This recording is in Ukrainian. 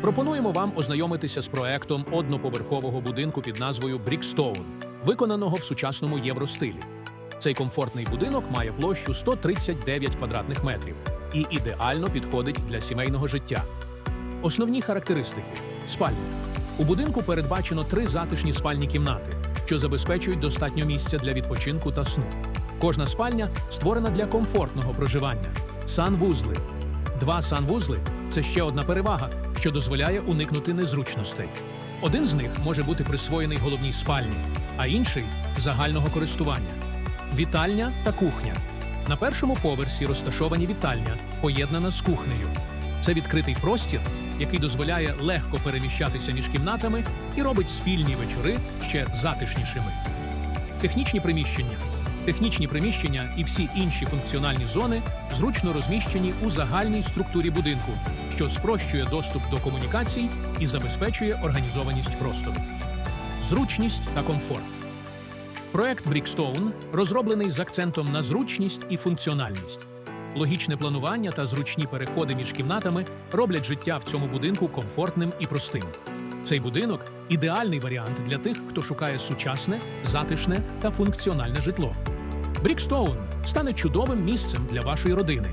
Пропонуємо вам ознайомитися з проектом одноповерхового будинку під назвою Брікстоун, виконаного в сучасному євростилі. Цей комфортний будинок має площу 139 квадратних метрів і ідеально підходить для сімейного життя. Основні характеристики: спальня. У будинку передбачено три затишні спальні кімнати, що забезпечують достатньо місця для відпочинку та сну. Кожна спальня створена для комфортного проживання. Санвузли. Два санвузли це ще одна перевага, що дозволяє уникнути незручностей. Один з них може бути присвоєний головній спальні, а інший загального користування. Вітальня та кухня. На першому поверсі розташовані вітальня, поєднана з кухнею. Це відкритий простір, який дозволяє легко переміщатися між кімнатами і робить спільні вечори ще затишнішими. Технічні приміщення. Технічні приміщення і всі інші функціональні зони зручно розміщені у загальній структурі будинку, що спрощує доступ до комунікацій і забезпечує організованість простору. Зручність та комфорт. Проект Брікстоун розроблений з акцентом на зручність і функціональність. Логічне планування та зручні переходи між кімнатами роблять життя в цьому будинку комфортним і простим. Цей будинок ідеальний варіант для тих, хто шукає сучасне, затишне та функціональне житло. Брікстоун стане чудовим місцем для вашої родини.